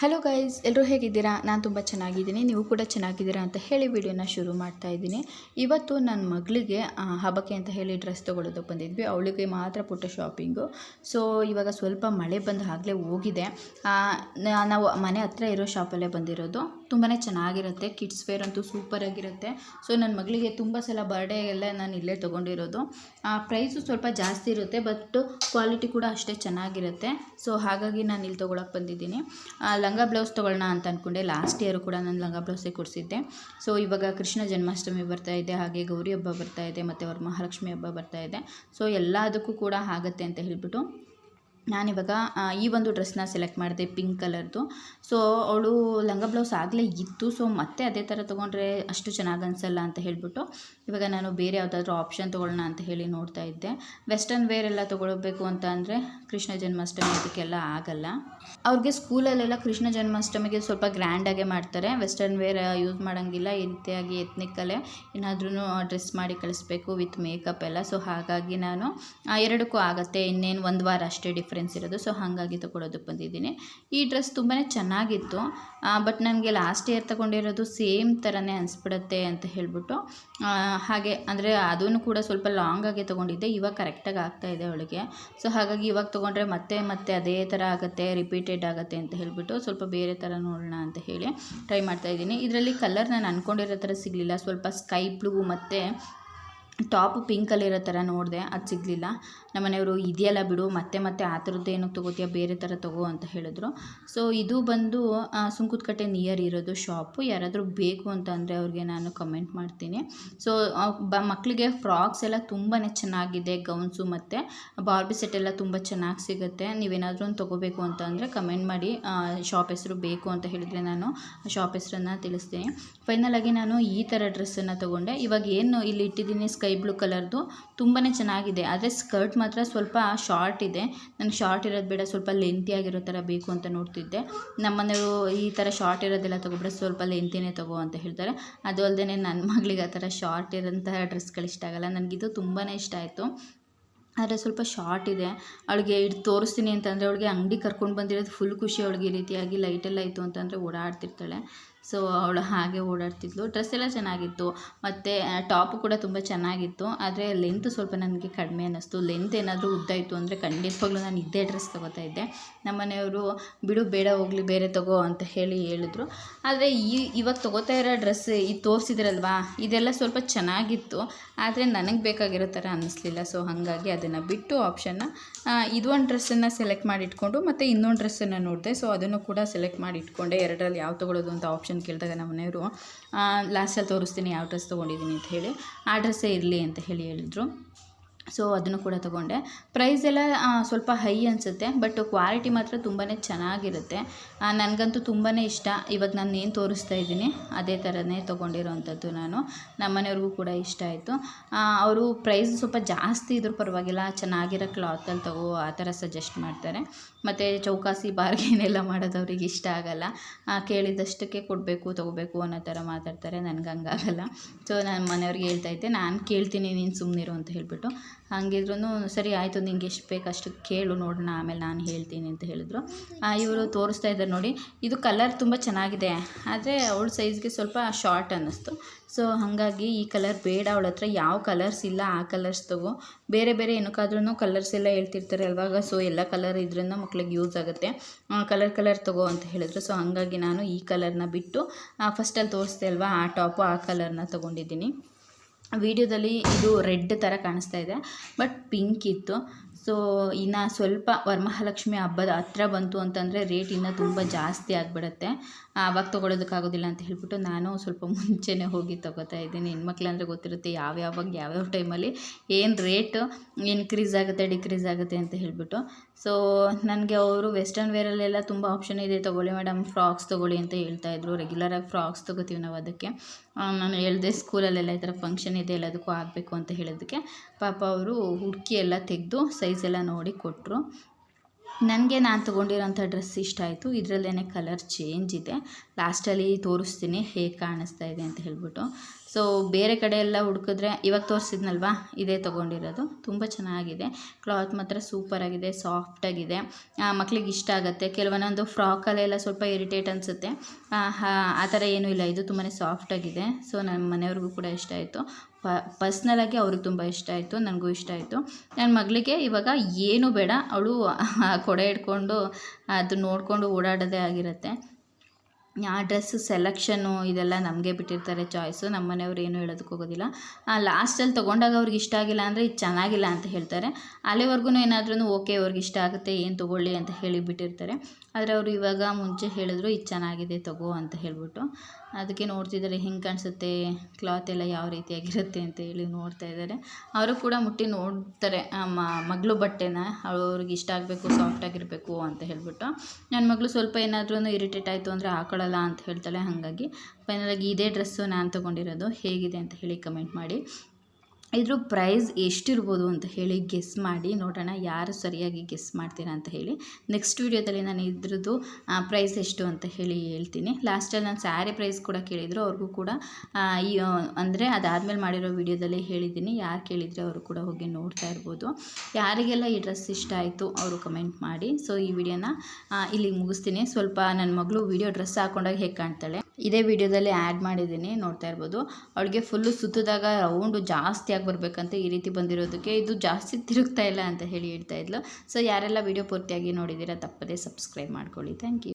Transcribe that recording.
Hello guys ಎಲ್ಲರೂ ಹೇಗಿದ್ದೀರಾ? ನಾನು ತುಂಬ ಚೆನ್ನಾಗಿದ್ದೀನಿ. ನೀವು ಕೂಡ ಚೆನ್ನಾಗಿದ್ದೀರಾ ಅಂತ ಹೇಳಿ ವಿಡಿಯೋನ ಶುರು ಮಾಡ್ತಾ ಇದ್ದೀನಿ. ಇವತ್ತು ನನ್ನ ಮಗಳಿಗೆ ಹಬ್ಬಕ್ಕೆ ಅಂತ ಹೇಳಿ ಡ್ರೆಸ್ ತೊಗೊಳೋದಕ್ಕೆ ಬಂದಿದ್ವಿ. ಅವಳಿಗೆ ಮಾತ್ರ ಪುಟ್ಟ ಶಾಪಿಂಗು ಸೊ ಇವಾಗ ಸ್ವಲ್ಪ ಮಳೆ ಬಂದು ಆಗಲೇ ಹೋಗಿದೆ. ನಾವು ಮನೆ ಹತ್ರ ಇರೋ ಶಾಪಲ್ಲೇ ಬಂದಿರೋದು. ತುಂಬಾ ಚೆನ್ನಾಗಿರುತ್ತೆ. ಕಿಡ್ಸ್ ವೇರ್ ಅಂತೂ ಸೂಪರಾಗಿರುತ್ತೆ ಸೊ ನನ್ನ ಮಗಳಿಗೆ ತುಂಬ ಸಲ ಬರ್ಡೇ ಎಲ್ಲ ನಾನು ಇಲ್ಲೇ ತೊಗೊಂಡಿರೋದು. ಪ್ರೈಸು ಸ್ವಲ್ಪ ಜಾಸ್ತಿ ಇರುತ್ತೆ ಬಟ್ ಕ್ವಾಲಿಟಿ ಕೂಡ ಅಷ್ಟೇ ಚೆನ್ನಾಗಿರುತ್ತೆ. ಸೊ ಹಾಗಾಗಿ ನಾನು ಇಲ್ಲಿ ತೊಗೊಳಕ್ಕೆ ಬಂದಿದ್ದೀನಿ. ಲಂಗ ಬ್ಲೌಸ್ ತೊಗೊಳ್ಳೋಣ ಅಂತ ಅಂದ್ಕೊಂಡೆ ಲಾಸ್ಟ್ ಇಯರು ಕೂಡ ನಾನು ಲಂಗ ಬ್ಲೌಸೇ ಕೊಡಿಸಿದ್ದೆ. ಸೊ ಇವಾಗ ಕೃಷ್ಣ ಜನ್ಮಾಷ್ಟಮಿ ಬರ್ತಾ ಇದೆ, ಹಾಗೆ ಗೌರಿ ಹಬ್ಬ ಬರ್ತಾ ಇದೆ, ಮತ್ತು ಅವ್ರ ಮಹಾಲಕ್ಷ್ಮಿ ಹಬ್ಬ ಬರ್ತಾ ಇದೆ. ಸೊ ಎಲ್ಲದಕ್ಕೂ ಕೂಡ ಆಗುತ್ತೆ ಅಂತ ಹೇಳಿಬಿಟ್ಟು ನಾನಿವಾಗ ಈ ಒಂದು ಡ್ರೆಸ್ನ ಸೆಲೆಕ್ಟ್ ಮಾಡಿದೆ ಪಿಂಕ್ ಕಲರ್ದು ಸೊ ಅವಳು ಲಂಗ ಬ್ಲೌಸ್ ಆಗಲೇ ಇತ್ತು. ಸೊ ಮತ್ತೆ ಅದೇ ಥರ ತೊಗೊಂಡ್ರೆ ಅಷ್ಟು ಚೆನ್ನಾಗಿ ಅನಿಸಲ್ಲ ಅಂತ ಹೇಳಿಬಿಟ್ಟು, ಇವಾಗ ನಾನು ಬೇರೆ ಯಾವುದಾದ್ರೂ ಆಪ್ಷನ್ ತೊಗೊಳ್ಳೋಣ ಅಂತ ಹೇಳಿ ನೋಡ್ತಾ ಇದ್ದೆ. ವೆಸ್ಟರ್ನ್ ವೇರ್ ಎಲ್ಲ ತೊಗೊಳ್ಬೇಕು ಅಂತ ಅಂದರೆ ಕೃಷ್ಣ ಜನ್ಮಾಷ್ಟಮಿ ಅದಕ್ಕೆಲ್ಲ ಆಗಲ್ಲ. ಅವ್ರಿಗೆ ಸ್ಕೂಲಲ್ಲೆಲ್ಲ ಕೃಷ್ಣ ಜನ್ಮಾಷ್ಟಮಿಗೆ ಸ್ವಲ್ಪ ಗ್ರ್ಯಾಂಡಾಗೆ ಮಾಡ್ತಾರೆ. ವೆಸ್ಟರ್ನ್ ವೇರ್ ಯೂಸ್ ಮಾಡೋಂಗಿಲ್ಲ. ಈ ರೀತಿಯಾಗಿ ಎತ್ನಿಕಲ್ಲೇ ಏನಾದ್ರೂ ಡ್ರೆಸ್ ಮಾಡಿ ಕಳಿಸ್ಬೇಕು ವಿತ್ ಮೇಕಪ್ ಎಲ್ಲ. ಸೊ ಹಾಗಾಗಿ ನಾನು ಎರಡಕ್ಕೂ ಆಗುತ್ತೆ. ಇನ್ನೇನು ಒಂದು ವಾರ ಅಷ್ಟೇ ಡಿಫ್ರೆನ್ಸ್ ಇರೋದು. ಸೊ ಹಾಗಾಗಿ ತೊಗೊಳೋದಕ್ಕೆ ಬಂದಿದ್ದೀನಿ. ಈ ಡ್ರೆಸ್ ತುಂಬಾ ಚೆನ್ನಾಗಿತ್ತು. ಬಟ್ ನನಗೆ ಲಾಸ್ಟ್ ಇಯರ್ ತೊಗೊಂಡಿರೋದು ಸೇಮ್ ಥರನೇ ಅನಿಸ್ಬಿಡತ್ತೆ ಅಂತ ಹೇಳ್ಬಿಟ್ಟು ಹಾಗೆ ಅಂದರೆ ಅದನ್ನು ಕೂಡ ಸ್ವಲ್ಪ ಲಾಂಗಾಗೆ ತೊಗೊಂಡಿದ್ದೆ. ಇವಾಗ ಕರೆಕ್ಟಾಗಿ ಆಗ್ತಾ ಇದೆ ಅವಳಿಗೆ. ಸೊ ಹಾಗಾಗಿ ಇವಾಗ ತೊಗೊಂಡ್ರೆ ಮತ್ತೆ ಮತ್ತೆ ಅದೇ ಥರ ಆಗುತ್ತೆ ರಿಪೀಟೆಡ್ ಆಗುತ್ತೆ ಅಂತ ಹೇಳಿಬಿಟ್ಟು ಸ್ವಲ್ಪ ಬೇರೆ ಥರ ನೋಡೋಣ ಅಂತ ಹೇಳಿ ಟ್ರೈ ಮಾಡ್ತಾ ಇದ್ದೀನಿ. ಇದರಲ್ಲಿ ಕಲರ್ ನಾನು ಅಂದ್ಕೊಂಡಿರೋ ಥರ ಸಿಗಲಿಲ್ಲ. ಸ್ವಲ್ಪ ಸ್ಕೈ ಬ್ಲೂ ಮತ್ತು ಟಾಪ್ ಪಿಂಕಲ್ಲಿರೋ ಥರ ನೋಡಿದೆ, ಅದು ಸಿಗಲಿಲ್ಲ. ನಮ್ಮನೆಯವರು ಇದೆಯಲ್ಲ ಬಿಡು, ಮತ್ತೆ ಮತ್ತೆ ಆ ಥರದ್ದು ಏನಕ್ಕೆ ತೊಗೋತೀಯ, ಬೇರೆ ಥರ ತೊಗೋ ಅಂತ ಹೇಳಿದ್ರು. ಸೊ ಇದು ಬಂದು ಸುಂಕುತ್ಕಟ್ಟೆ ನಿಯರ್ ಇರೋದು ಶಾಪು ಯಾರಾದರೂ ಬೇಕು ಅಂತ ಅಂದರೆ ಅವ್ರಿಗೆ ನಾನು ಕಮೆಂಟ್ ಮಾಡ್ತೀನಿ. ಸೊ ಬ ಮಕ್ಕಳಿಗೆ ಫ್ರಾಕ್ಸ್ ಎಲ್ಲ ತುಂಬಾ ಚೆನ್ನಾಗಿದೆ, ಗೌನ್ಸು ಮತ್ತು ಬಾರ್ಬಿ ಸೆಟ್ ಎಲ್ಲ ತುಂಬ ಚೆನ್ನಾಗಿ ಸಿಗುತ್ತೆ. ನೀವೇನಾದರೂ ಒಂದು ತೊಗೋಬೇಕು ಅಂತ ಅಂದರೆ ಕಮೆಂಟ್ ಮಾಡಿ ಶಾಪ್ ಹೆಸರು ಬೇಕು ಅಂತ ಹೇಳಿದರೆ ನಾನು ಶಾಪ್ ಹೆಸರನ್ನು ತಿಳಿಸ್ತೀನಿ. ಫೈನಲಾಗಿ ನಾನು ಈ ಥರ ಡ್ರೆಸ್ಸನ್ನು ತೊಗೊಂಡೆ. ಇವಾಗ ಏನು ಇಲ್ಲಿ ಇಟ್ಟಿದ್ದೀನಿ ಸ್ಕೈ ಬ್ಲೂ ಕಲರ್ದು ತುಂಬಾ ಚೆನ್ನಾಗಿದೆ. ಆದರೆ ಸ್ಕರ್ಟ್ ಮಾತ್ರ ಸ್ವಲ್ಪ ಶಾರ್ಟ್ ಇದೆ. ನನಗೆ ಶಾರ್ಟ್ ಇರೋದು ಬೇಡ, ಸ್ವಲ್ಪ ಲೆಂತಿಯಾಗಿರೋ ಥರ ಬೇಕು ಅಂತ ನೋಡ್ತಿದ್ದೆ. ನಮ್ಮನೆಯವರು ಈ ಥರ ಶಾರ್ಟ್ ಇರೋದೆಲ್ಲ ತೊಗೊಬಿಟ್ರೆ ಸ್ವಲ್ಪ ಲೆಂತಿನೇ ತಗೋ ಅಂತ ಹೇಳ್ತಾರೆ. ಅದು ಅಲ್ಲದೆ ನನ್ನ ಮಗಳಿಗೆ ಆ ಥರ ಶಾರ್ಟ್ ಇರೋಂತಹ ಡ್ರೆಸ್ಗಳು ಇಷ್ಟ ಆಗಲ್ಲ. ನನಗಿದು ತುಂಬಾ ಇಷ್ಟ ಆಯಿತು. ಆದರೆ ಸ್ವಲ್ಪ ಶಾರ್ಟ್ ಇದೆ. ಅವಳಿಗೆ ಇದು ತೋರಿಸ್ತೀನಿ ಅಂತಂದರೆ ಅವಳಿಗೆ ಅಂಗಡಿ ಕರ್ಕೊಂಡು ಬಂದಿರೋದು ಫುಲ್ ಖುಷಿ. ಅವಳಿಗೆ ಈ ರೀತಿಯಾಗಿ ಲೈಟೆಲ್ಲ ಇತ್ತು ಅಂತಂದರೆ ಓಡಾಡ್ತಿರ್ತಾಳೆ. ಸೊ ಅವಳು ಹಾಗೆ ಓಡಾಡ್ತಿದ್ಲು. ಡ್ರೆಸ್ ಎಲ್ಲ ಚೆನ್ನಾಗಿತ್ತು. ಮತ್ತು ಟಾಪು ಕೂಡ ತುಂಬ ಚೆನ್ನಾಗಿತ್ತು. ಆದರೆ ಲೆಂತ್ ಸ್ವಲ್ಪ ನನಗೆ ಕಡಿಮೆ ಅನ್ನಿಸ್ತು. ಲೆಂತ್ ಏನಾದರೂ ಉದ್ದ ಇತ್ತು ಅಂದರೆ ಖಂಡಿತವಾಗ್ಲೂ ನಾನು ಇದ್ದೇ ಡ್ರೆಸ್ ತೊಗೋತಾ ಇದ್ದೆ. ನಮ್ಮನೆಯವರು ಬಿಡು, ಬೇಡ, ಹೋಗಲಿ, ಬೇರೆ ತಗೋ ಅಂತ ಹೇಳಿ ಹೇಳಿದ್ರು. ಆದರೆ ಈ, ಇವಾಗ ತೊಗೋತಾ ಇರೋ ಡ್ರೆಸ್ ಇದು ತೋರಿಸಿದ್ರಲ್ವಾ? ಇದೆಲ್ಲ ಸ್ವಲ್ಪ ಚೆನ್ನಾಗಿತ್ತು. ಆದರೆ ನನಗೆ ಬೇಕಾಗಿರೋ ಥರ ಅನ್ನಿಸ್ಲಿಲ್ಲ. ಸೊ ಹಾಗಾಗಿ ಅದನ್ನು ಬಿಟ್ಟು ಆಪ್ಷನ್ನ ಇದು ಒಂದು ಡ್ರೆಸ್ಸನ್ನು ಸೆಲೆಕ್ಟ್ ಮಾಡಿಟ್ಕೊಂಡು ಮತ್ತು ಇನ್ನೊಂದು ಡ್ರೆಸ್ಸನ್ನು ನೋಡಿದೆ. ಸೊ ಅದನ್ನು ಕೂಡ ಸೆಲೆಕ್ಟ್ ಮಾಡಿ ಇಟ್ಕೊಂಡೆ ಎರಡರಲ್ಲಿ ಯಾವ ತೊಗೊಳೋದು ಅಂತ ಆಪ್ಷನ್ ಕೇಳಿದಾಗ ನಮ್ಮ ಮನೆಯವರು ಲಾಸ್ಟಲ್ಲಿ ತೋರಿಸ್ತೀನಿ, ಯಾವ ಡ್ರೆಸ್ ತೊಗೊಂಡಿದ್ದೀನಿ ಅಂತ ಹೇಳಿ. ಆ ಡ್ರೆಸ್ಸೇ ಇರಲಿ ಅಂತ ಹೇಳಿ ಹೇಳಿದರು. ಸೊ ಅದನ್ನು ಕೂಡ ತೊಗೊಂಡೆ. ಪ್ರೈಸ್ ಎಲ್ಲ ಸ್ವಲ್ಪ ಹೈ ಅನಿಸುತ್ತೆ ಬಟ್ ಕ್ವಾಲಿಟಿ ಮಾತ್ರ ತುಂಬಾ ಚೆನ್ನಾಗಿರುತ್ತೆ. ನನಗಂತೂ ತುಂಬಾ ಇಷ್ಟ. ಇವಾಗ ನಾನು ಏನು ತೋರಿಸ್ತಾ ಇದ್ದೀನಿ, ಅದೇ ಥರನೇ ತೊಗೊಂಡಿರೋವಂಥದ್ದು ನಾನು. ನಮ್ಮನೆಯವ್ರಿಗೂ ಕೂಡ ಇಷ್ಟ ಆಯಿತು. ಅವರು ಪ್ರೈಸ್ ಸ್ವಲ್ಪ ಜಾಸ್ತಿ ಇದ್ರೂ ಪರವಾಗಿಲ್ಲ, ಚೆನ್ನಾಗಿರೋ ಕ್ಲಾತಲ್ಲಿ ತಗೋ, ಆ ಥರ ಸಜೆಸ್ಟ್ ಮಾಡ್ತಾರೆ. ಮತ್ತು ಚೌಕಾಸಿ ಬಾರ್ಗೇನ್ ಎಲ್ಲ ಮಾಡೋದು ಅವ್ರಿಗೆ ಇಷ್ಟ ಆಗಲ್ಲ. ಕೇಳಿದಷ್ಟಕ್ಕೆ ಕೊಡಬೇಕು, ತೊಗೋಬೇಕು ಅನ್ನೋ ಥರ ಮಾತಾಡ್ತಾರೆ. ನನಗೆ ಹಂಗಾಗಲ್ಲ ಸೊ ನಾನು ಮನೆಯವ್ರಿಗೆ ಹೇಳ್ತಾ ಇದ್ದೆ, ನಾನು ಕೇಳ್ತೀನಿ, ನೀನು ಸುಮ್ಮನಿರು ಅಂತ ಹೇಳಿಬಿಟ್ಟು. ಹಂಗಿದ್ರೂ ಸರಿ ಆಯಿತು, ನಿಂಗೆ ಎಷ್ಟು ಬೇಕು ಅಷ್ಟು ಕೇಳು ನೋಡೋಣ ಆಮೇಲೆ ನಾನು ಹೇಳ್ತೀನಿ ಅಂತ ಹೇಳಿದ್ರು. ಇವರು ತೋರಿಸ್ತಾ ಇದ್ದಾರೆ ನೋಡಿ, ಇದು ಕಲರ್ ತುಂಬ ಚೆನ್ನಾಗಿದೆ, ಆದರೆ ಅವಳ ಸೈಜ್ಗೆ ಸ್ವಲ್ಪ ಶಾರ್ಟ್ ಅನ್ನಿಸ್ತು. ಸೊ ಹಾಗಾಗಿ ಈ ಕಲರ್ ಬೇಡ, ಅವಳ ಹತ್ರ ಯಾವ ಕಲರ್ಸ್ ಇಲ್ಲ, ಆ ಕಲರ್ಸ್ ತಗೋ. ಬೇರೆ ಬೇರೆ ಏನಕ್ಕಾದ್ರೂ ಕಲರ್ಸ್ ಎಲ್ಲ ಹೇಳ್ತಿರ್ತಾರೆ ಅಲ್ವಾಗ ಸೊ ಎಲ್ಲ ಕಲರ್ ಇದ್ರಿಂದ ಮಕ್ಳಿಗೆ ಯೂಸ್ ಆಗುತ್ತೆ. ಕಲರ್ ಕಲರ್ ತಗೋ ಅಂತ ಹೇಳಿದ್ರು. ಸೊ ಹಾಗಾಗಿ ನಾನು ಈ ಕಲರ್ನ ಬಿಟ್ಟು ಫಸ್ಟಲ್ಲಿ ತೋರಿಸ್ದೆ ಅಲ್ವಾ, ಆ ಟಾಪು ಆ ಕಲರ್ನ ತೊಗೊಂಡಿದ್ದೀನಿ. ವಿಡಿಯೋದಲ್ಲಿ ಇದು ರೆಡ್ ಥರ ಕಾಣಿಸ್ತಾ ಇದೆ ಬಟ್ ಪಿಂಕ್ ಇತ್ತು. ಸೊ ಇನ್ನು ಸ್ವಲ್ಪ ವರಮಹಾಲಕ್ಷ್ಮಿ ಹಬ್ಬದ ಹತ್ರ ಬಂತು ಅಂತಂದರೆ ರೇಟ್ ಇನ್ನೂ ತುಂಬ ಜಾಸ್ತಿ ಆಗಿಬಿಡುತ್ತೆ. ಆವಾಗ ತೊಗೊಳೋದಕ್ಕಾಗೋದಿಲ್ಲ ಅಂತ ಹೇಳ್ಬಿಟ್ಟು ನಾನು ಸ್ವಲ್ಪ ಮುಂಚೆನೇ ಹೋಗಿ ತೊಗೋತಾ ಇದ್ದೀನಿ. ಹೆಣ್ಮಕ್ಳು ಅಂದರೆ ಗೊತ್ತಿರುತ್ತೆ ಯಾವ್ಯಾವಾಗ, ಯಾವ್ಯಾವ ಟೈಮಲ್ಲಿ ಏನು ರೇಟ್ ಇನ್ಕ್ರೀಸ್ ಆಗುತ್ತೆ ಡಿಕ್ರೀಸ್ ಆಗುತ್ತೆ ಅಂತ ಹೇಳ್ಬಿಟ್ಟು. ಸೊ ನನಗೆ ಅವರು ವೆಸ್ಟರ್ನ್ ವೇರಲ್ಲೆಲ್ಲ ತುಂಬ ಆಪ್ಷನ್ ಇದೆ. ತೊಗೊಳ್ಳಿ ಮೇಡಮ್ ಫ್ರಾಕ್ಸ್ ತೊಗೊಳ್ಳಿ ಅಂತ ಹೇಳ್ತಾ ಹೇಳ್ತಾಯಿದ್ರು ರೆಗ್ಯುಲರಾಗಿ ಫ್ರಾಕ್ಸ್ ತೊಗೋತೀವಿ ನಾವು ಅದಕ್ಕೆ. ನಾನು ಹೇಳಿದೆ ಸ್ಕೂಲಲ್ಲೆಲ್ಲ ಈ ಥರ ಫಂಕ್ಷನ್ ಇದೆ ಎಲ್ಲದಕ್ಕೂ ಆಗಬೇಕು ಅಂತ ಹೇಳೋದಕ್ಕೆ ಪಾಪ ಅವರು ಹುಡುಕಿ ಎಲ್ಲ ತೆಗೆದು ಸೈಜ್ ಎಲ್ಲ ನೋಡಿ ಕೊಟ್ಟರು ನನಗೆ ನಾನು ತೊಗೊಂಡಿರೋಂಥ ಡ್ರೆಸ್ ಇಷ್ಟ ಆಯಿತು. ಇದರಲ್ಲೇ ಕಲರ್ ಚೇಂಜ್ ಇದೆ. ಲಾಸ್ಟಲ್ಲಿ ತೋರಿಸ್ತೀನಿ ಹೇಗೆ ಕಾಣಿಸ್ತಾ ಇದೆ ಅಂತ ಹೇಳ್ಬಿಟ್ಟು. ಸೊ ಬೇರೆ ಕಡೆ ಎಲ್ಲ ಹುಡುಕಿದ್ರೆ ಇವಾಗ ತೋರಿಸಿದ್ನಲ್ವಾ? ಇದೇ ತೊಗೊಂಡಿರೋದು. ತುಂಬ ಚೆನ್ನಾಗಿದೆ. ಕ್ಲಾತ್ ಮಾತ್ರ ಸೂಪರಾಗಿದೆ ಸಾಫ್ಟಾಗಿದೆ ಮಕ್ಳಿಗೆ ಇಷ್ಟ ಆಗುತ್ತೆ. ಕೆಲವೊಂದೊಂದು ಫ್ರಾಕಲ್ಲೆಲ್ಲ ಸ್ವಲ್ಪ ಇರಿಟೇಟ್ ಅನಿಸುತ್ತೆ. ಆ ಥರ ಏನೂ ಇಲ್ಲ. ಇದು ತುಂಬಾ ಸಾಫ್ಟಾಗಿದೆ ಸೊ ನನ್ನ ಮನೆಯವ್ರಿಗೂ ಕೂಡ ಇಷ್ಟ ಆಯಿತು. ಪ ಪರ್ಸ್ನಲಾಗಿ ಅವ್ರಿಗೆ ತುಂಬ ಇಷ್ಟ ಆಯಿತು. ನನಗೂ ಇಷ್ಟ ಆಯಿತು. ನನ್ನ ಮಗಳಿಗೆ ಇವಾಗ ಏನೂ ಬೇಡ. ಅವಳು ಕೊಡೆ ಹಿಡ್ಕೊಂಡು ಅದು ನೋಡಿಕೊಂಡು ಓಡಾಡೋದೇ ಆಗಿರುತ್ತೆ. ಆ ಡ್ರೆಸ್ ಸೆಲೆಕ್ಷನು ಇದೆಲ್ಲ ನಮಗೆ ಬಿಟ್ಟಿರ್ತಾರೆ ಚಾಯ್ಸು. ನಮ್ಮ ಮನೆಯವ್ರು ಏನೂ ಹೇಳೋದಕ್ಕೆ ಹೋಗೋದಿಲ್ಲ ಲಾಸ್ಟಲ್ಲಿ ತೊಗೊಂಡಾಗ ಅವ್ರಿಗೆ ಇಷ್ಟ ಆಗಿಲ್ಲ ಅಂದರೆ ಇದು ಚೆನ್ನಾಗಿಲ್ಲ ಅಂತ ಹೇಳ್ತಾರೆ. ಅಲ್ಲಿವರೆಗೂ ಏನಾದ್ರೂ ಓಕೆ, ಅವ್ರಿಗೆ ಇಷ್ಟ ಆಗುತ್ತೆ, ಏನು ತೊಗೊಳ್ಳಿ ಅಂತ ಹೇಳಿ ಬಿಟ್ಟಿರ್ತಾರೆ. ಆದರೆ ಅವರು ಇವಾಗ ಮುಂಚೆ ಹೇಳಿದ್ರು, ಇದು ಚೆನ್ನಾಗಿದೆ, ತಗೋ ಅಂತ ಹೇಳಿಬಿಟ್ಟು. ಅದಕ್ಕೆ ನೋಡ್ತಿದ್ದಾರೆ, ಹೆಂಗೆ ಕಾಣಿಸುತ್ತೆ, ಕ್ಲಾತ್ ಎಲ್ಲ ಯಾವ ರೀತಿಯಾಗಿರುತ್ತೆ ಅಂತ ಹೇಳಿ ನೋಡ್ತಾ ಇದ್ದಾರೆ. ಅವರು ಕೂಡ ಮುಟ್ಟಿ ನೋಡ್ತಾರೆ ಮಗಳು ಬಟ್ಟೆನ, ಅವ್ರಿಗೆ ಇಷ್ಟ ಆಗಬೇಕು ಸಾಫ್ಟಾಗಿರಬೇಕು ಅಂತ ಹೇಳಿಬಿಟ್ಟು. ನನ್ನ ಮಗಳು ಸ್ವಲ್ಪ ಏನಾದ್ರೂ ಇರಿಟೇಟ್ ಆಯಿತು ಅಂದರೆ ಹಾಕೊಳ್ಳಲ್ಲ ಅಂತ ಹೇಳ್ತಾಳೆ ಹಾಗಾಗಿ ಫೈನಲಾಗಿ ಇದೇ ಡ್ರೆಸ್ಸು ನಾನು ತೊಗೊಂಡಿರೋದು ಹೇಗಿದೆ ಅಂತ ಹೇಳಿ ಕಮೆಂಟ್ ಮಾಡಿ. ಇದ್ರ ಪ್ರೈಸ್ ಎಷ್ಟಿರ್ಬೋದು ಅಂತ ಹೇಳಿ ಗೆಸ್ ಮಾಡಿ ನೋಡೋಣ, ಯಾರು ಸರಿಯಾಗಿ ಗೆಸ್ ಮಾಡ್ತೀರಾ ಅಂತ ಹೇಳಿ. ನೆಕ್ಸ್ಟ್ ವೀಡಿಯೋದಲ್ಲಿ ನಾನು ಇದ್ರದ್ದು ಪ್ರೈಸ್ ಎಷ್ಟು ಅಂತ ಹೇಳಿ ಹೇಳ್ತೀನಿ. ಲಾಸ್ಟಲ್ಲಿ ನಾನು ಸ್ಯಾರಿ ಪ್ರೈಸ್ ಕೂಡ ಕೇಳಿದರು, ಅವ್ರಿಗೂ ಕೂಡ ಈ ಅಂದರೆ ಅದಾದಮೇಲೆ ಮಾಡಿರೋ ವೀಡಿಯೋದಲ್ಲಿ ಹೇಳಿದ್ದೀನಿ. ಯಾರು ಕೇಳಿದರೆ ಅವರು ಕೂಡ ಹೋಗಿ ನೋಡ್ತಾ ಇರ್ಬೋದು. ಯಾರಿಗೆಲ್ಲ ಈ ಡ್ರೆಸ್ ಇಷ್ಟ ಆಯಿತು ಅವರು ಕಮೆಂಟ್ ಮಾಡಿ. ಸೊ ಈ ವಿಡಿಯೋನ ಇಲ್ಲಿಗೆ ಮುಗಿಸ್ತೀನಿ. ಸ್ವಲ್ಪ ನನ್ನ ಮಗಳು ವಿಡಿಯೋ ಡ್ರೆಸ್ ಹಾಕೊಂಡಾಗ ಹೇಗೆ ಕಾಣ್ತಾಳೆ? ಇದೇ ವಿಡಿಯೋದಲ್ಲಿ ಆ್ಯಡ್ ಮಾಡಿದ್ದೀನಿ, ನೋಡ್ತಾ ಇರ್ಬೋದು. ಅವಳಿಗೆ ಫುಲ್ಲು ಸುತ್ತಿದಾಗ ರೌಂಡು ಜಾಸ್ತಿ ಆಗಿ ಬರಬೇಕಂತ ಈ ರೀತಿ ಬಂದಿರೋದಕ್ಕೆ ಇದು ಜಾಸ್ತಿ ತಿರುಗ್ತಾ ಇಲ್ಲ ಅಂತ ಹೇಳಿ ಹೇಳ್ತಾ ಇದ್ಲು. ಸೊ ಯಾರೆಲ್ಲ ವಿಡಿಯೋ ಪೂರ್ತಿಯಾಗಿ ನೋಡಿದ್ದೀರಾ, ತಪ್ಪದೇ ಸಬ್ಸ್ಕ್ರೈಬ್ ಮಾಡ್ಕೊಳ್ಳಿ. Thank you